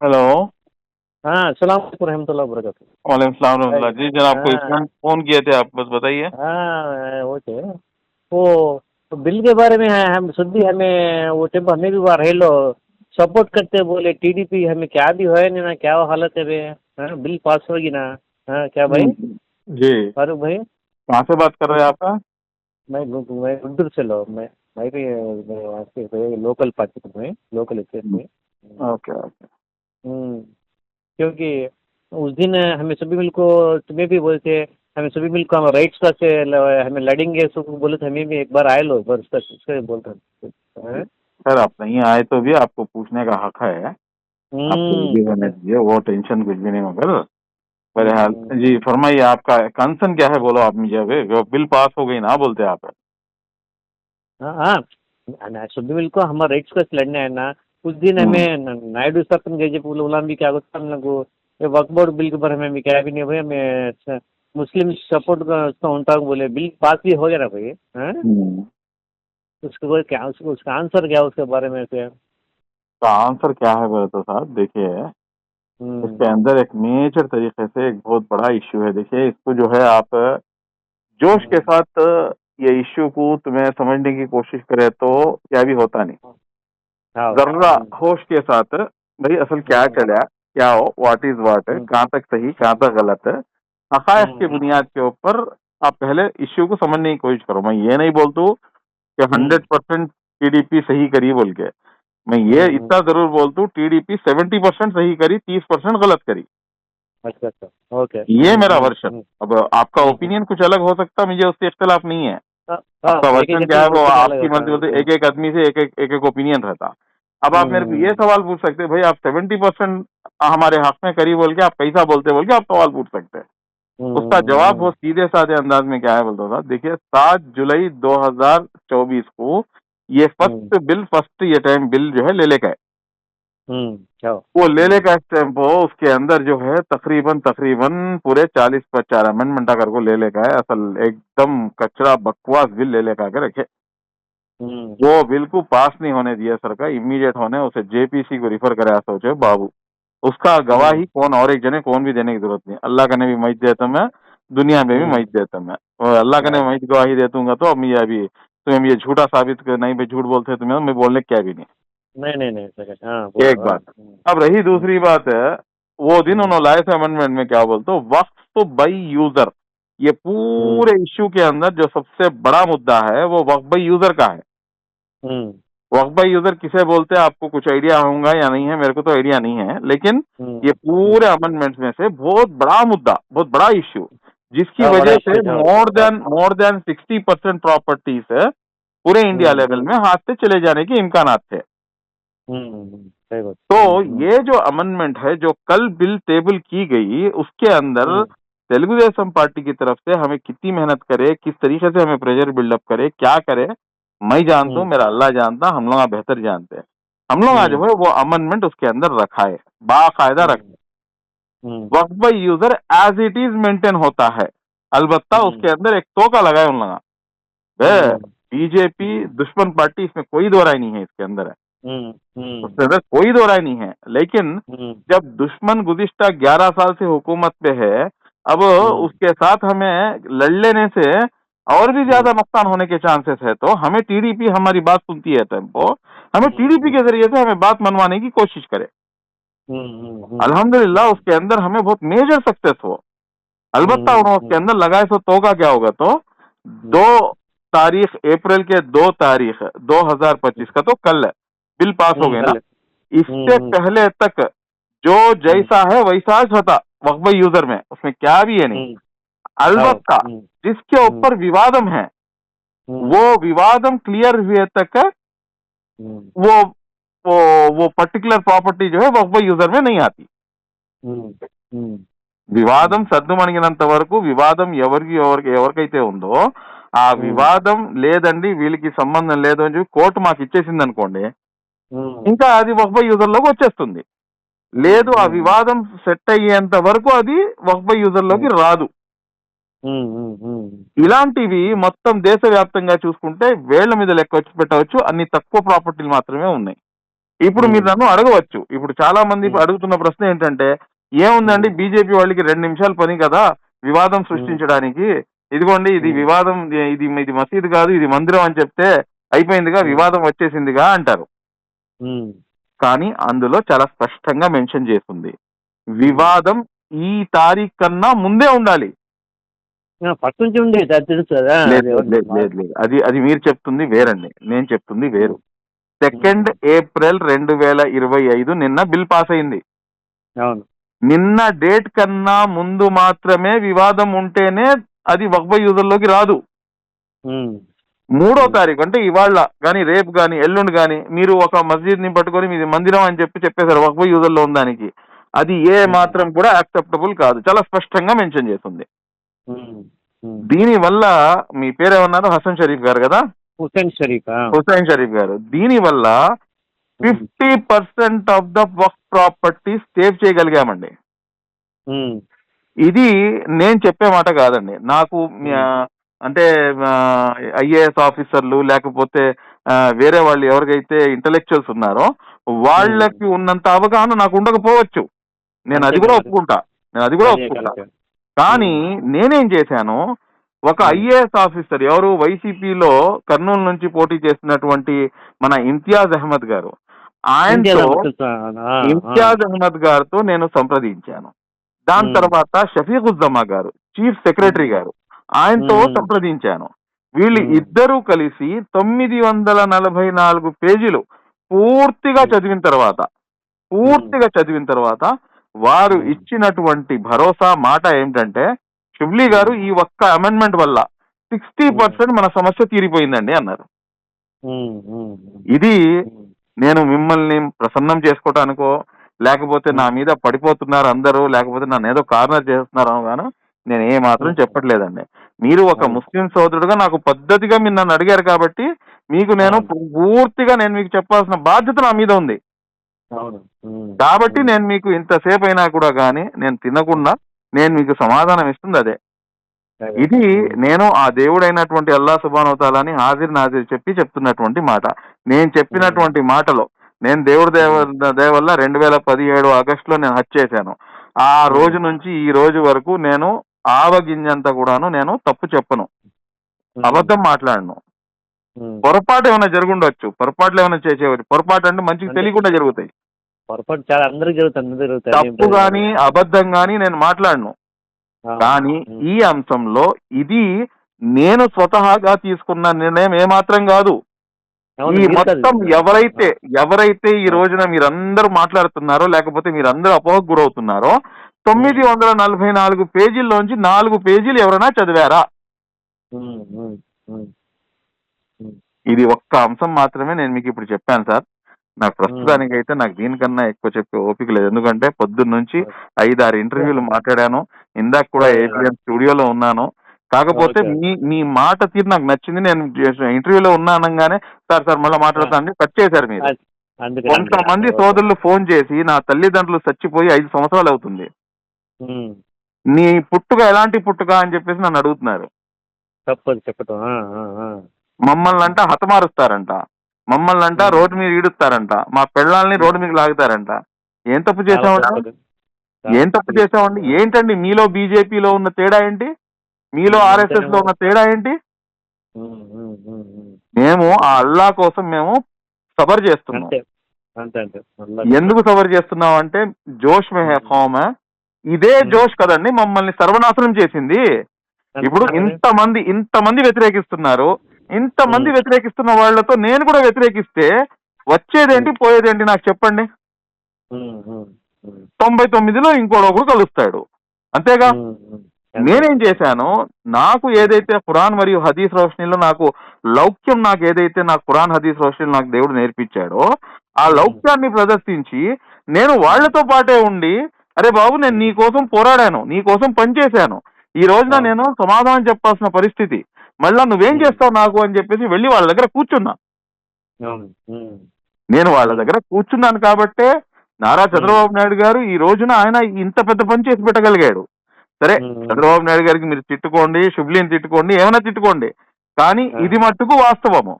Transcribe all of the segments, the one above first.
Hello. हाँ वालेकुम रहमतुल्लाह वबरकातुह वालेकुम सलाम रहमतुल्लाह जी। जनाब आपको हाँ। इसमें फ़ोन किए थे आप बस बताइए। हाँ ओके वो तो बिल के बारे में है हम सुधी हमें वो टेंपो हमें भी बार हेलो सपोर्ट करते बोले टीडीपी हमें क्या भी है ना क्या हालत है बे हाँ बिल पास होगी ना। हाँ क्या भाई? जी। फारूक भाई? कहाँ से बात कर रहे हैं आपका मैं मैं गुंटूर से लो मैं मैं भी मैं वहाँ से लोकल पार्टी में लोकल स्टेट में ओके ओके। हम्म, क्योंकि उस दिन हमें सभी मिल को तुम्हें भी बोलते हमें सभी मिल को हम राइट्स का से हमें लड़ेंगे सब बोले तो हमें भी एक बार आए लो बस उसका उसका बोलता हैं? सर आप नहीं आए तो भी आपको पूछने का हक है हम्म, दीजिए वो टेंशन कुछ भी नहीं मगर बहरहाल हम्म। जी फरमाइए आपका कंसर्न क्या है बोलो आप मुझे बिल पास हो गई ना बोलते आप हाँ हाँ मिल को हमारा राइट्स का लड़ना है ना उस दिन हम्म। हमें नायडू साहब तुम गए बोले उलाम भी क्या होता हम लोग को? ये वक्फ बोर्ड बिल के ऊपर हमें भी क्या भी नहीं भाई हमें मुस्लिम सपोर्ट का उसका उनका बोले बिल पास भी हो गया ना भाई हाँ? हम्म। उसके बाद क्या उसका उसका आंसर क्या उसके बारे में से तो आंसर क्या है बोले तो साहब देखिए हम्म, इसके अंदर एक मेजर तरीके से एक बहुत बड़ा इश्यू है देखिए इसको जो है आप जोश के साथ ये इश्यू को तुम्हें समझने की कोशिश करे तो क्या भी होता नहीं। हाँ, जर्रा हम्म, होश के साथ भाई असल क्या हम्म। चला क्या हो व्हाट इज़ व्हाट। कहाँ तक सही कहाँ तक गलत है हकायक की हम्म। बुनियाद के ऊपर आप पहले इश्यू को समझने की कोशिश करो मैं ये नहीं बोलतू कि हम्म। हंड्रेड परसेंट टीडीपी सही करी बोल के मैं ये। इतना ज़रूर बोलतू टीडीपी सेवेंटी परसेंट सही करी तीस परसेंट गलत करी अच्छा अच्छा ओके ये मेरा वर्षन अब आपका। ओपिनियन कुछ अलग हो सकता मुझे उससे इख्तलाफ नहीं है आपका हाँ, एक-एक क्या है वो आपकी एक एक आदमी से एक एक एक ओपिनियन रहता। अब आप मेरे को ये हम्म। सवाल पूछ सकते भाई आप सेवेंटी परसेंट हमारे हक में करी बोल के आप कैसा बोलते बोल के आप सवाल पूछ सकते हैं। हम्म, उसका जवाब वो सीधे साधे अंदाज में क्या है बोलता था? देखिए सात जुलाई 2024 को ये फ़र्स्ट बिल फ़र्स्ट ये टाइम बिल जो है ले लेकर आए। हम्म? वो ले लेकर स्टैम्प हो उसके अंदर जो है तकरीबन तकरीबन पूरे चालीस पचास अमेंडमेंट अगर को ले लेकर आए असल एकदम कचरा बकवास बिल ले लेकर आके रखे हम्म, वो बिल को पास नहीं होने दिया सरकार इमीडिएट होने उसे जेपीसी को रिफर करे सोचे बाबू। उसका गवाही कौन और एक जने कौन भी देने की ज़रूरत नहीं अल्लाह का ने भी मईद देता मैं दुनिया में भी हम्म। देता मैं। और अल्लाह का ने मईद गवाही दे दूँगा तो अब ये अभी तुम्हें ये झूठा साबित कर नहीं भाई झूठ बोलते तुम्हें मैं बोलने क्या भी नहीं। नहीं नहीं नहीं सेकंड हाँ एक बात। हाँ, अब रही दूसरी बात है वो दिन उन्होंने लाए थे अमेंडमेंट में क्या बोलते वक्त बाई यूज़र। ये पूरे इश्यू के अंदर जो सबसे बड़ा मुद्दा है वो वक्त बाई यूज़र का है। हम्म, वक्त बाई यूज़र किसे बोलते हैं? आपको कुछ आइडिया होगा या नहीं है? मेरे को तो आइडिया नहीं है लेकिन हम्म, ये पूरे अमेंडमेंट में से बहुत बड़ा मुद्दा बहुत बड़ा इश्यू जिसकी वजह से more than more than sixty percent properties पूरे इंडिया हम्म। लेवल में हाथ से चले जाने के इम्कान थे हम्म, हम्म, सही बात तो हम्म, ये जो अमेंडमेंट है जो कल बिल टेबल की गई उसके अंदर हम्म, तेलुगु देशम पार्टी की तरफ़ से हमें कितनी मेहनत करे किस तरीके से हमें प्रेशर बिल्डअप करे क्या करे मैं जानता हूँ हम्म। मेरा अल्लाह जानता हम लोग बेहतर जानते हैं। हम लोग आज हम्म। जो है वो अमेंडमेंट उसके अंदर रखा है बाकायदा रखा हम्म, वक्त by user as it is maintain होता है। अलबत्ता हम्म। उसके अंदर एक तोका लगाए उन लोग हम्म, बीजेपी दुश्मन पार्टी इसमें कोई दो नहीं है इसके अंदर। है हम्म, हम्म, उसके अंदर कोई दो राय नहीं है। लेकिन हम्म, जब दुश्मन गुजिश्ता ग्यारह साल से हुकूमत पे है अब हम्म। उसके साथ हमें लड़ लेने से और भी ज़्यादा नुकसान होने के चांसेस है तो हमें टीडीपी हमारी बात सुनती है टेंपो। हमें हम्म। टीडीपी के ज़रिए से हमें बात मनवाने की कोशिश करे। हम्म, हम्म, हम्म। अल्हम्दुलिल्लाह उसके अंदर हमें बहुत मेजर सक्सेस हो अलबत्ता हम्म, उन्होंने उसके अंदर लगाए तो तो का क्या होगा तो? दो तारीख अप्रैल के दो तारीख 2025 का तो कल है। बिल पास हो गए ना इससे हम्म। पहले तक जो जैसा है वैसा था वक्फ यूजर में उसमें क्या भी है नहीं हम्म, अलबत्ता हम्म, जिसके ऊपर विवादम है हम्म, वो विवादम क्लियर हुए तक हम्म, वो वो वो पर्टिकुलर प्रॉपर्टी जो है वक्फ यूजर में नहीं आती हम्म, हम्म, వివాదం సద్దుమణిగినంత వరకు వివాదం ఎవరికి ఎవరికి ఎవరికైతే ఉందో ఆ వివాదం లేదండి వీళ్ళకి సంబంధం లేదు అని చెప్పి కోర్టు మాకు ఇచ్చేసింది అనుకోండి हम्म, ఇంకా అది వక్ఫై యూజర్లోకి వచ్చేస్తుంది. లేదు ఆ వివాదం సెట్ అయ్యేంత వరకు అది యూజర్ యూజర్లోకి రాదు. ఇలాంటివి మొత్తం దేశవ్యాప్తంగా చూసుకుంటే వేళ్ళ మీద లెక్క వచ్చి పెట్టవచ్చు. అన్ని తక్కువ ప్రాపర్టీలు మాత్రమే ఉన్నాయి. ఇప్పుడు మీరు నన్ను అడగవచ్చు. ఇప్పుడు చాలా మంది అడుగుతున్న ప్రశ్న ఏంటంటే ఏముందండి బీజేపీ వాళ్ళకి రెండు నిమిషాలు పని కదా వివాదం సృష్టించడానికి. ఇదిగోండి ఇది వివాదం ఇది ఇది మసీదు కాదు ఇది మందిరం అని చెప్తే అయిపోయిందిగా వివాదం వచ్చేసిందిగా అంటారు. కానీ అందులో చాలా స్పష్టంగా మెన్షన్ చేస్తుంది. వివాదం ఈ తారీఖు కన్నా ముందే ఉండాలి. ఆ, ఫస్ట్ నుంచి ఉంది అది తెలుసు కదా. లేదు అది లేదు, అది అది మీరు చెప్తుంది వేరండి. నేను చెప్తుంది వేరు. సెకండ్ ఏప్రిల్ రెండు వేల ఇరవై ఐదు నిన్న బిల్ పాస్ అయింది. నిన్న డేట్ కన్నా ముందు మాత్రమే వివాదం ఉంటేనే అది వక్ఫ యూజర్లోకి రాదు. మూడో తారీఖు అంటే ఇవాళ కానీ రేపు కానీ ఎల్లుండి కానీ మీరు ఒక మస్జిద్ని పట్టుకొని మీది మందిరం అని చెప్పి చెప్పేశారు. వక్ఫ యూజర్లో ఉందానికి అది ఏ మాత్రం కూడా యాక్సెప్టబుల్ కాదు. చాలా స్పష్టంగా మెన్షన్ చేస్తుంది. ఉమ్, ఉమ్. దీని వల్ల మీ పేరు ఏమన్నారు హసన్ షరీఫ్ గారు కదా? హుసేన్ షరీఫ్. హుసైన్ షరీఫ్ గారు. దీని వల్ల fifty percent of the work property save చేయగలిగామండి. ఇది నేను చెప్పే మాట కాదండి. నాకు అంటే ఐఏఎస్ ఆఫీసర్లు లేకపోతే వేరే వాళ్ళు ఎవరికైతే ఇంటలెక్చువల్స్ ఉన్నారో వాళ్ళకి ఉన్నంత అవగాహన నాకు ఉండకపోవచ్చు నేను అది కూడా ఒప్పుకుంటా నేను అది కూడా ఒప్పుకుంటా. కానీ నేనేం చేశాను ఒక. ఐఏఎస్ ఆఫీసర్ ఎవరు వైసీపీలో కర్నూలు నుంచి పోటీ చేస్తున్నటువంటి మన ఇంతియాజ్ అహ్మద్ గారు ఆయనతో. ఇంతియాజ్ అహ్మద్ గారితో నేను సంప్రదించాను దాని. తర్వాత షఫీకుద్దమా గారు చీఫ్ సెక్రటరీ గారు ఆయనతో. సంప్రదించాను వీళ్ళు. ఇద్దరూ కలిసి తొమ్మిది వందల నలభై నాలుగు పేజీలు పూర్తిగా. చదివిన తర్వాత పూర్తిగా చదివిన తర్వాత వారు. ఇచ్చినటువంటి భరోసా మాట ఏమిటంటే షుబ్లీ గారు ఈ ఒక్క అమెండ్మెంట్ వల్ల సిక్స్టీ పర్సెంట్ మన సమస్య తీరిపోయిందండి అన్నారు ఇది. నేను మిమ్మల్ని ప్రసన్నం చేసుకోవటానికో లేకపోతే నా మీద పడిపోతున్నారు అందరూ లేకపోతే నన్ను ఏదో కార్నర్ చేస్తున్నారు గాను నేను ఏ మాత్రం చెప్పట్లేదండి మీరు ఒక. ముస్లిం సోదరుడుగా నాకు పద్ధతిగా మీరు నన్ను అడిగారు కాబట్టి మీకు నేను. పూర్తిగా నేను మీకు చెప్పాల్సిన బాధ్యత నా మీద ఉంది. కాబట్టి నేను మీకు ఇంతసేపు అయినా కూడా కానీ నేను తినకుండా నేను మీకు సమాధానం ఇస్తుంది అదే. ఇది నేను ఆ దేవుడైనటువంటి అల్లా సుబానవతాలని హాజిర్ నాజిర్ చెప్పి చెప్తున్నటువంటి మాట. నేను చెప్పినటువంటి మాటలో నేను దేవుడి దేవ దయ వల్ల రెండు వేల పదిహేడు ఆగస్టులో నేను హత్య చేశాను. ఆ రోజు నుంచి ఈ రోజు వరకు నేను ఆవగింజంత కూడాను నేను తప్పు చెప్పను. అబద్ధం మాట్లాడను. పొరపాటు ఏమైనా జరుగుండొచ్చు పొరపాట్లు ఏమైనా చేసేవారు పొరపాటు అంటే మంచికి తెలియకుండా జరుగుతాయి పొరపాటు చాలా అందరికి జరుగుతుంది జరుగుతుంది తప్పు గాని అబద్ధం గాని నేను మాట్లాడను. కానీ. ఈ అంశంలో ఇది నేను స్వతహాగా తీసుకున్న నిర్ణయం ఏమాత్రం కాదు ఈ. మొత్తం ఎవరైతే ఎవరైతే ఈ రోజున మీరందరూ మాట్లాడుతున్నారో లేకపోతే మీరందరూ అపోహకు గురవుతున్నారో తొమ్మిది వందల నలభై నాలుగు పేజీల్లోంచి నాలుగు పేజీలు ఎవరైనా చదివారా. ఇది ఒక్క అంశం మాత్రమే నేను మీకు ఇప్పుడు చెప్పాను సార్ నాకు ప్రస్తుతానికి అయితే నాకు దీనికన్నా ఎక్కువ చెప్పే ఓపిక లేదు ఎందుకంటే పొద్దున్న నుంచి ఐదు ఆరు ఇంటర్వ్యూలు మాట్లాడాను ఇందాక కూడా. ఏపీఎం స్టూడియోలో ఉన్నాను కాకపోతే. మీ మీ మాట తీరు నాకు నచ్చింది నేను ఇంటర్వ్యూలో ఉన్నా అనగానే సార్ సార్ మళ్ళీ మాట్లాడతాను కట్ చేశారు మీరు కొంతమంది. సోదరులు ఫోన్ చేసి నా తల్లిదండ్రులు చచ్చిపోయి ఐదు సంవత్సరాలు అవుతుంది. నీ పుట్టుక ఎలాంటి పుట్టుక అని చెప్పేసి నన్ను అడుగుతున్నారు. తప్పదు చెప్పటం. మమ్మల్ని అంట హతమారుస్తారంట. మమ్మల్ని అంట. రోడ్డు మీద ఈడుస్తారంట. మా పిల్లల్ని రోడ్డు మీద లాగుతారంట. ఏం తప్పు తప్పదు. ఏం తప్పు చేసామండి ఏంటండి? మీలో బీజేపీలో ఉన్న తేడా ఏంటి? మీలో. ఆర్ఎస్ఎస్లో ఉన్న తేడా ఏంటి. మేము ఆ అల్లా కోసం మేము సబర్ చేస్తున్నాం. ఎందుకు సబర్ చేస్తున్నాం అంటే జోష్ మే హే ఖౌమ్ హై. ఇదే. జోష్ కదండి మమ్మల్ని సర్వనాశనం చేసింది ఇప్పుడు? ఇంతమంది ఇంతమంది వ్యతిరేకిస్తున్నారు ఇంతమంది. వ్యతిరేకిస్తున్న వాళ్ళతో నేను కూడా వ్యతిరేకిస్తే వచ్చేదేంటి పోయేదేంటి నాకు చెప్పండి. తొంభై తొమ్మిదిలో ఇంకోడొకడు కలుస్తాడు అంతేగా. నేనేం చేశాను నాకు ఏదైతే ఖురాన్ మరియు హదీస్ రోషనీలో నాకు లౌక్యం నాకు ఏదైతే నాకు ఖురాన్ హదీస్ రోషనీలో నాకు దేవుడు నేర్పించాడో ఆ లౌక్యాన్ని ప్రదర్శించి నేను వాళ్ళతో పాటే ఉండి అరే బాబు నేను నీ కోసం పోరాడాను నీ కోసం పనిచేశాను ఈ రోజున. నేను సమాధానం చెప్పాల్సిన పరిస్థితి. మళ్ళా నువ్వేం చేస్తావు నాకు అని చెప్పేసి వెళ్ళి వాళ్ళ దగ్గర కూర్చున్నా. నేను వాళ్ళ దగ్గర కూర్చున్నాను కాబట్టే నారా చంద్రబాబు నాయుడు గారు ఈ రోజున ఆయన ఇంత పెద్ద పని చేసి పెట్టగలిగాడు. సరే. చంద్రబాబు నాయుడు గారికి మీరు తిట్టుకోండి షుబ్లీని తిట్టుకోండి ఏమైనా తిట్టుకోండి. కానీ. ఇది మట్టుకు వాస్తవము.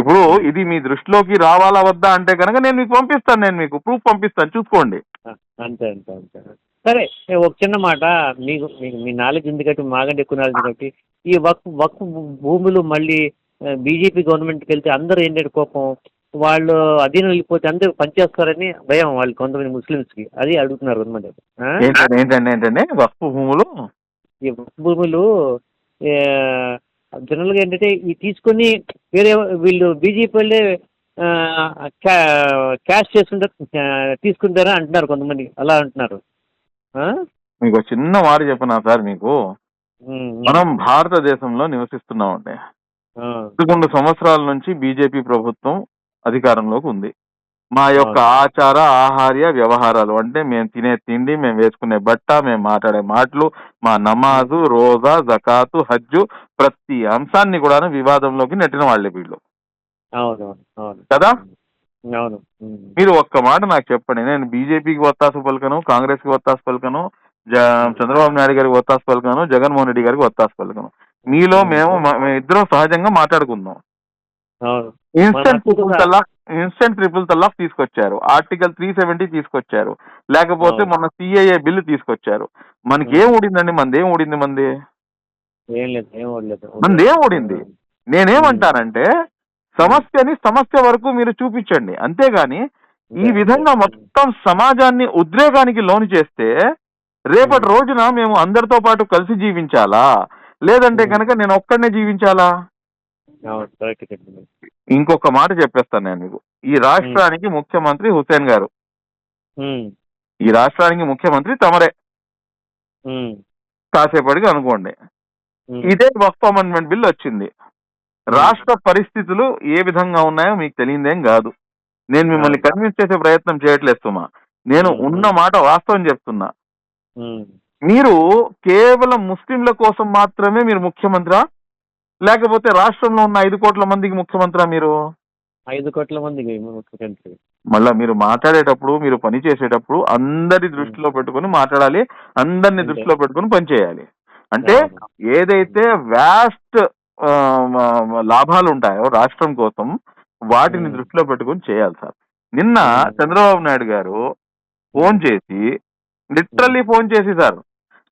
ఇప్పుడు ఇది మీ దృష్టిలోకి రావాలా వద్దా అంటే కనుక నేను మీకు పంపిస్తాను నేను మీకు ప్రూఫ్ పంపిస్తాను. చూసుకోండి. అంతే అంతే అంతే. సరే ఒక చిన్న మాట. మీకు మీకు మీ నాలెడ్జ్ ఉంది కాబట్టి మాకంటే ఎక్కువ నాలెడ్జ్ కాబట్టి ఈ వక్ వక్ భూములు మళ్ళీ బీజేపీ గవర్నమెంట్కి వెళ్తే అందరూ ఏంటంటే కోపం. వాళ్ళు అధీనం వెళ్ళిపోతే అందరూ పనిచేస్తారని భయం వాళ్ళు కొంతమంది ముస్లిమ్స్కి. అది అడుగుతున్నారు అనమాట. ఏంటంటే వక్ఫ్ భూములు? ఈ వక్ భూములు జనరల్గా ఏంటంటే ఈ తీసుకొని వేరే వీళ్ళు బీజేపీ వాళ్ళే క్యా- క్యాష్ చేసుకుంటారు తీసుకుంటారా అంటున్నారు కొంతమంది. అలా అంటున్నారు. ఆ? మీకు చిన్న మాట చెప్పనా సార్ మీకు? మనం భారతదేశంలో నివసిస్తున్నామండి. పదకొండు సంవత్సరాల నుంచి బీజేపీ ప్రభుత్వం అధికారంలోకి ఉంది. మా యొక్క ఆచార ఆహార్య వ్యవహారాలు అంటే మేము తినే తిండి మేము వేసుకునే బట్ట మేము మాట్లాడే మాటలు మా నమాజు రోజా జకాతు హజ్జు ప్రతి అంశాన్ని కూడా వివాదంలోకి నెట్టిన వాళ్ళే వీళ్ళు. అవును అవును అవును. కదా? అవును మీరు ఒక్క మాట నాకు చెప్పండి. నేను బీజేపీకి ఒత్తాసు పలకను కాంగ్రెస్కి ఒత్తాసు పలకను చంద్రబాబు నాయుడు గారికి ఒత్తాసు పలకను జగన్మోహన్ రెడ్డి గారికి ఒత్తాసు పలకను. మీలో మేము ఇద్దరం సహజంగా మాట్లాడుకుందాం. Instant triple talaq instant triple talaq తీసుకొచ్చారు. ఆర్టికల్ త్రీ సెవెంటీ తీసుకొచ్చారు. లేకపోతే. మొన్న సిఐఏ బిల్లు తీసుకొచ్చారు. మనకి ఏం ఊడిందండి? మనది ఏం ఊడింది మంది? మనది ఏం ఊడింది? నేనేమంటానంటే సమస్యని సమస్య వరకు మీరు చూపించండి. అంతేగాని ఈ విధంగా మొత్తం సమాజాన్ని ఉద్రేకానికి లోను చేస్తే రేపటి రోజున మేము అందరితో పాటు కలిసి జీవించాలా? లేదంటే కనుక నేను ఒక్కడనే జీవించాలా? ఇంకొక మాట చెప్పేస్తాను నేను మీకు. ఈ రాష్ట్రానికి ముఖ్యమంత్రి హుసేన్ గారు. ఈ రాష్ట్రానికి ముఖ్యమంత్రి తమరే. కాసేపటికి అనుకోండి. ఇదే వక్ఫ్ అమెండ్మెంట్ బిల్ వచ్చింది. రాష్ట్ర పరిస్థితులు ఏ విధంగా ఉన్నాయో మీకు తెలియదేం కాదు. నేను మిమ్మల్ని కన్విన్స్ చేసే ప్రయత్నం చేయట్లేదు సుమా. నేను ఉన్న మాట వాస్తవం చెప్తున్నా. మీరు కేవలం ముస్లింల కోసం మాత్రమే మీరు ముఖ్యమంత్రా? లేకపోతే రాష్ట్రంలో ఉన్న ఐదు కోట్ల మందికి ముఖ్యమంత్రా మీరు? ఐదు కోట్ల మందికి ముఖ్యమంత్రి. మళ్ళా మీరు మాట్లాడేటప్పుడు మీరు పని చేసేటప్పుడు అందరి దృష్టిలో పెట్టుకొని మాట్లాడాలి అందరిని దృష్టిలో పెట్టుకొని పని చేయాలి. అంటే ఏదైతే వ్యాస్ట్ లాభాలు ఉంటాయో రాష్ట్రం కోసం వాటిని. దృష్టిలో పెట్టుకొని చేయాలి సార్. నిన్న. చంద్రబాబు నాయుడు గారు ఫోన్ చేసి లిటరల్లీ ఫోన్ చేసి సార్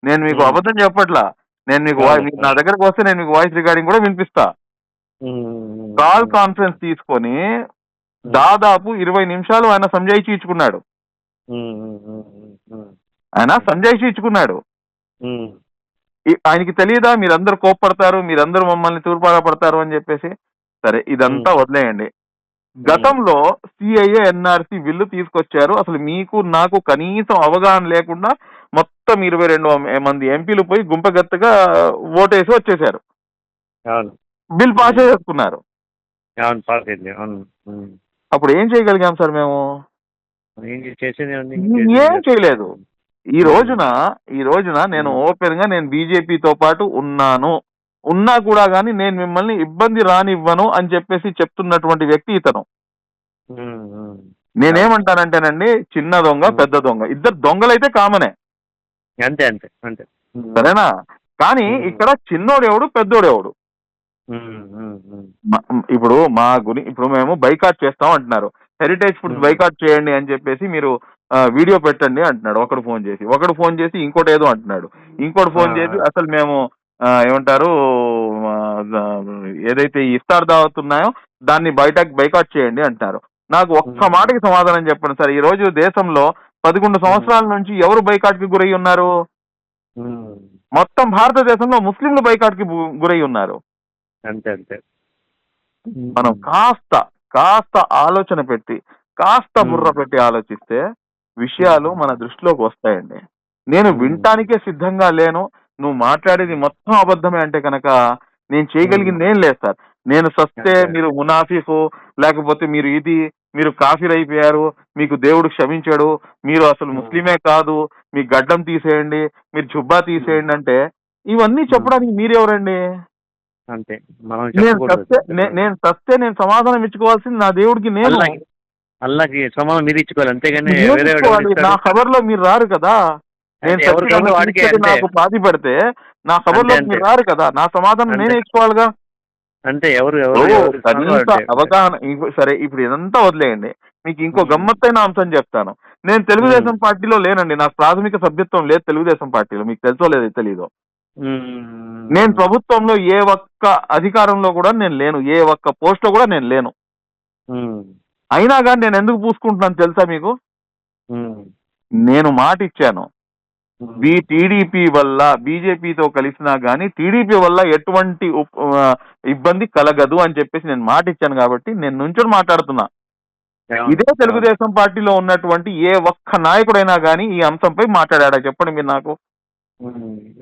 నేను మీకు. అబద్ధం చెప్పట్లా నేను మీకు అవును, మీకు నా దగ్గరకు వస్తే నేను మీకు వాయిస్ రికార్డింగ్ కూడా వినిపిస్తా. ఉమ్, కాల్ కాన్ఫరెన్స్ తీసుకొని దాదాపు ఇరవై నిమిషాలు ఆయన సంజాయిషి ఇచ్చుకున్నాడు. ఉమ్, ఉమ్, ఉమ్, ఉమ్, ఉమ్, ఆయన సంజాయిషి ఇచ్చుకున్నాడు. ఉమ్. ఆయనకి తెలియదా మీరందరూ కోప్పడతారు మీరందరూ మమ్మల్ని తూర్పార పడతారు అని చెప్పేసి. సరే ఇదంతా వదిలేయండి. గతంలో సిఐఏ ఎన్ఆర్సి బిల్లు తీసుకొచ్చారు. అసలు మీకు నాకు కనీసం అవగాహన లేకుండా మొత్తం ఇరవై రెండు మంది ఎంపీలు పోయి గుంపగత్తగా ఓటేసి వచ్చేసారు. బిల్ పాస్ చేసుకున్నారు. అప్పుడు ఏం చేయగలిగాం సార్ మేము? ఏం చేయలేదు. ఈ రోజున ఈ రోజున నేను ఓపెన్గా నేను బీజేపీతో పాటు ఉన్నాను. ఉన్నా కూడా గానీ నేను మిమ్మల్ని ఇబ్బంది రానివ్వను అని చెప్పేసి చెప్తున్నటువంటి వ్యక్తి ఇతను. నేనేమంటానంటేనండి చిన్న దొంగ పెద్ద దొంగ. ఇద్దరు దొంగలైతే కామనే. అంతే అంతే అంతే. సరేనా? కానీ. ఇక్కడ చిన్నోడెవడు పెద్దోడెవడు? ఉమ్, ఉమ్, ఉమ్. మ- ఇప్పుడు మా గురి ఇప్పుడు మేము బైకాట్ చేస్తాం అంటున్నారు. Heritage foods Hmm. బైకాట్ చేయండి అని చెప్పేసి మీరు వీడియో పెట్టండి అంటున్నాడు. ఒకడు ఫోన్ చేసి ఒకడు ఫోన్ చేసి ఇంకోటి ఏదో అంటున్నాడు. ఇంకోటి ఫోన్. చేసి అసలు మేము ఏమంటారు ఏదైతే ఈ ఇఫ్తార్ దావత్ ఉన్నాయో దాన్ని బయట బైకాట్ చేయండి అంటారు నాకు ఒక్క Hmm. మాటకి సమాధానం చెప్పండి సార్. ఈ రోజు దేశంలో పదకొండు సంవత్సరాల నుంచి ఎవరు బైకాట్కి గురై ఉన్నారు? ఉమ్. మొత్తం భారతదేశంలో ముస్లింలు బైకాట్కి గురై ఉన్నారు. అంతే అంతే. మనం కాస్త కాస్త ఆలోచన పెట్టి కాస్త. బుర్ర పెట్టి ఆలోచిస్తే విషయాలు మన దృష్టిలోకి వస్తాయండి నేను. వినటానికే సిద్ధంగా లేను నువ్వు మాట్లాడేది మొత్తం అబద్ధమే అంటే కనుక నేను చేయగలిగింది ఏం లేదు సార్ నేను సస్తే. మీరు మునాఫికు లేకపోతే మీరు ఇది మీరు కాఫీర్ అయిపోయారు మీకు దేవుడు క్షమించాడు మీరు అసలు. ముస్లిమే కాదు మీ గడ్డం తీసేయండి మీరు జుబ్బా తీసేయండి అంటే ఇవన్నీ. చెప్పడానికి మీరెవరండి అంతే మనం నేను నే- నేను నేను సమాధానం ఇచ్చుకోవాల్సింది నా దేవుడికి నేను అల్లాకి అల్లాకి సమానం మీరు ఇచ్చుకోవాలి అంతేగాని నేను వేరే వాడు ఇచ్చుకోవాలి. ఇస్తాడు. నా ఖబర్లో మీరు రారు కదా నేను ఎవరి వాడికే అంతే. నాకు బాధ పెడితే నా ఖబర్లో అంతే, మీరు అంతే. రారు కదా నా సమాధానం అంతే. నేనే ఇచ్చుకోవాలిగా అంటే ఎవరు ఎవరు ఓ, ఎవరు కనీస అంటే- అవగాహన సరే ఇప్పుడు ఇదంతా వదిలేయండి మీకు ఇంకో మ్మ్. గమ్మత్తైన అంశం చెప్తాను నేను తెలుగుదేశం పార్టీలో లేనండి నాకు ప్రాథమిక సభ్యత్వం లేదు తెలుగుదేశం పార్టీలో మీకు తెలుసో లేదో తెలీదు. నేను ప్రభుత్వంలో ఏ ఒక్క అధికారంలో కూడా నేను లేను ఏ ఒక్క పోస్ట్లో కూడా నేను లేను. అయినా కానీ నేను ఎందుకు పూసుకుంటున్నాను తెలుసా మీకు. నేను మాట ఇచ్చాను. బీ టీడీపీ వల్ల బీజేపీతో కలిసినా గానీ టీడీపీ వల్ల ఎటువంటి ఇబ్బంది కలగదు అని చెప్పేసి నేను మాట ఇచ్చాను కాబట్టి నేను నుంచొని మాట్లాడుతున్నా ఇదే తెలుగుదేశం పార్టీలో ఉన్నటువంటి ఏ ఒక్క నాయకుడైనా గానీ ఈ అంశంపై మాట్లాడా చెప్పండి మీరు నాకు.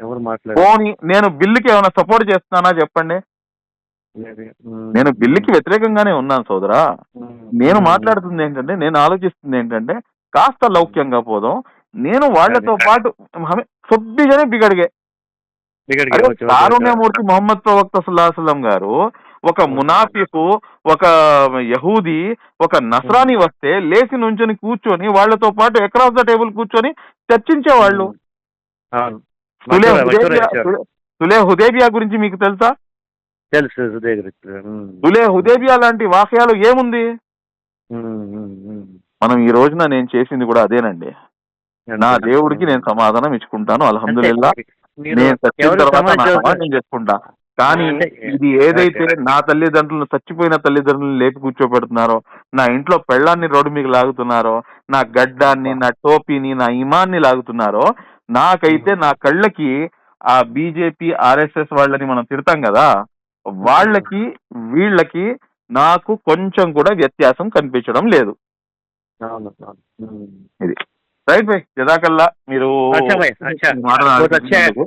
ఎవరు మాట్లాడారు? నేను బిల్లుకి ఏమైనా సపోర్ట్ చేస్తున్నానా చెప్పండి. నేను బిల్లుకి వ్యతిరేకంగానే ఉన్నాను సోదరా. నేను మాట్లాడుతుంది ఏంటంటే నేను ఆలోచిస్తుంది ఏంటంటే కాస్త లౌక్యంగా పోదాం. నేను వాళ్ళతో సరే. పాటు సొబ్బిగానే బిగడిగే. కారుణ్యమూర్తి మొహమ్మద్ ప్రవక్త సుల్లాహసలం గారు ఒక మునాఫికు ఒక యహూది ఒక నస్రాని వస్తే లేచి నుంచొని కూర్చొని వాళ్ళతో పాటు అక్రాస్ ద టేబుల్ కూర్చొని చర్చించేవాళ్ళు. సులే మథుర హుదేబియా. సులే- గురించి మీకు తెలుసా తెలుసు సుదే గురించి. సులే హుదేబియా లాంటి వాక్యాలు ఏముంది. మనం ఈ రోజున నేను చేసింది కూడా అదేనండి నా? దేవుడికి నేను సమాధానం ఇచ్చుకుంటాను అల్హమ్దుల్లా నేను చచ్చిన ఎవరు తర్వాత నా సమాజం సమాధానం చేసుకుంటా కానీ ఇది ఏదైతే. నా తల్లిదండ్రులను చచ్చిపోయిన తల్లిదండ్రులను లేపి కూర్చోబెడుతున్నారో నా ఇంట్లో పెళ్ళాన్ని రోడ్డు మీకు లాగుతున్నారో నా గడ్డాన్ని నా టోపీని నా ఇమాన్ని లాగుతున్నారో నాకైతే నా కళ్ళకి ఆ బీజేపీ ఆర్ఎస్ఎస్ వాళ్ళని మనం తిడతాం కదా వాళ్ళకి వీళ్ళకి నాకు కొంచెం కూడా వ్యత్యాసం కనిపించడం లేదు. ఇది. రైట్ జదాకల్లా మీరు థ్యాంక్ యూ.